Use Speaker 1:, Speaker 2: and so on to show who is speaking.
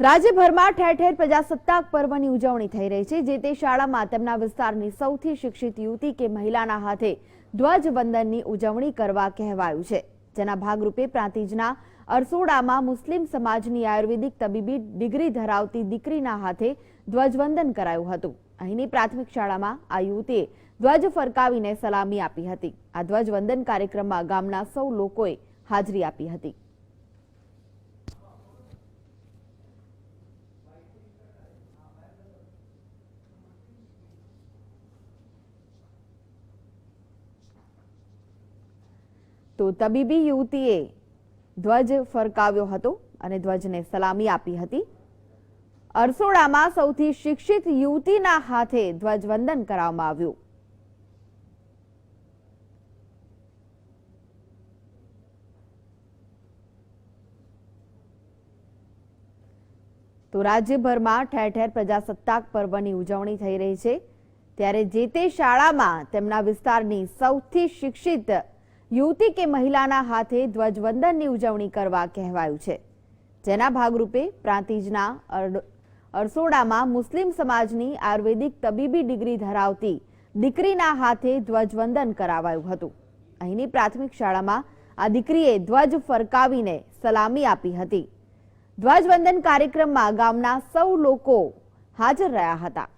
Speaker 1: રાજ્યભરમાં ઠેર ઠેર પ્રજાસત્તાક પર્વની ઉજવણી થઈ રહી છે, જે તે શાળામાં તેમના વિસ્તારની સૌથી શિક્ષિત યુવતી કે મહિલાના હાથે ધ્વજવંદનની ઉજવણી કરવા કહેવાયું છે. જેના ભાગરૂપે પ્રાંતિજના અરસોડામાં મુસ્લિમ સમાજની આયુર્વેદિક તબીબી ડિગ્રી ધરાવતી દીકરીના હાથે ધ્વજવંદન કરાયું હતું. અહીંની પ્રાથમિક શાળામાં આ યુવતીએ ધ્વજ ફરકાવીને સલામી આપી હતી. આ ધ્વજવંદન કાર્યક્રમમાં ગામના સૌ લોકોએ હાજરી આપી હતી. તો તબીબી યુવતીએ ધ્વજ ફરકાવ્યો હતો અને ધ્વજને સલામી આપી હતી. અરસોડામાં સૌથી શિક્ષિત યુવતીના હાથે ધ્વજવંદન કરાવવામાં આવ્યું. તો રાજ્યભરમાં ઠેર ઠેર પ્રજાસત્તાક પર્વની ઉજવણી થઈ રહી છે. ત્યારે જે તે શાળામાં તેમના વિસ્તારની સૌથી શિક્ષિત યુવતી કે મહિલાના હાથે ધ્વજવંદનની ઉજવણી કરવા કહેવાયું છે. જેના ભાગરૂપે પ્રાંતિજના અરસોડામાં મુસ્લિમ સમાજની આયુર્વેદિક તબીબી ડિગ્રી ધરાવતી દીકરીના હાથે ધ્વજવંદન કરાવાયું હતું. અહીંની પ્રાથમિક શાળામાં આ દીકરીએ ધ્વજ ફરકાવીને સલામી આપી હતી. ધ્વજવંદન કાર્યક્રમમાં ગામના સૌ લોકો હાજર રહ્યા હતા.